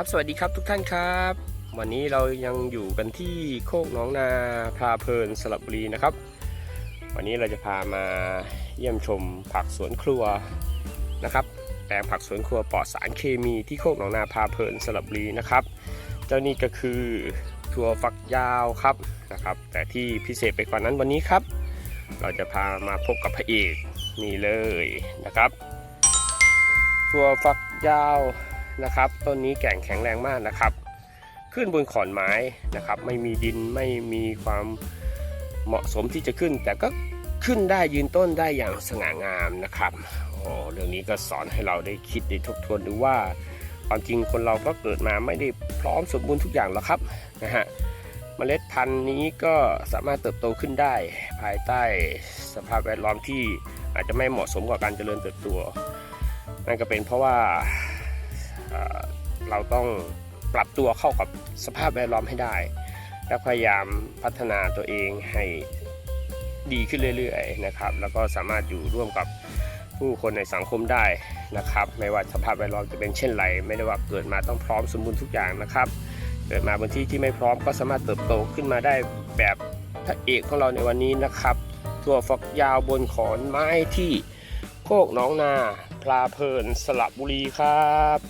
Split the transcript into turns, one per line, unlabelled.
ครับสวัสดีครับทุกท่านครับ วันนี้เรายังอยู่กันที่โคกหน้องนาพาเพลินสระบุรีนะครับ วันนี้เราจะพามาเยี่ยมชมผักสวนครัวนะครับแปลงผักสวนครัวปลอดสารเคมีที่โคกหนองนาพาเพลินสระบุรีนะครับ เจ้านี่ก็คือถั่วฝักยาวครับนะครับ แต่ที่พิเศษไปกว่านั้นวันนี้ครับ เราจะพามาพบกับพระเอกนี่เลยนะครับถั่วฝักยาว นะครับต้นนี้แก่งแข็งแรงมากนะครับ ขึ้นบนขอนไม้นะครับ ไม่มีดินไม่มีความเหมาะสมที่จะขึ้น แต่ก็ขึ้นได้ยืนต้นได้อย่างสง่างามนะครับโอ้เรื่องนี้ก็สอนให้เราได้คิดได้ทบทวนดูว่าความจริงคนเราก็เกิดมาไม่ได้พร้อมสมบูรณ์ทุกอย่างหรอกครับนะฮะเมล็ดพันธุ์นี้ก็สามารถเติบโตขึ้นได้ ภายใต้สภาพแวดล้อมที่อาจจะไม่เหมาะสมกับการเจริญเติบโตนั่นก็เป็นเพราะว่า เราต้องปรับตัวเข้ากับสภาพแวดล้อมให้ได้ และพยายามพัฒนาตัวเองให้ดีขึ้นเรื่อยๆนะครับ แล้วก็สามารถอยู่ร่วมกับผู้คนในสังคมได้นะครับ ไม่ว่าสภาพแวดล้อมจะเป็นเช่นไร ไม่ได้ว่าเกิดมาต้องพร้อมสมบูรณ์ทุกอย่างนะครับ เกิดมาบนที่ที่ไม่พร้อมก็สามารถเติบโตขึ้นมาได้แบบพระเอกของเราในวันนี้นะครับถั่วฝักยาวบนขอนไม้ที่โคกหนองนา พลาเพลินสระบุรีครับ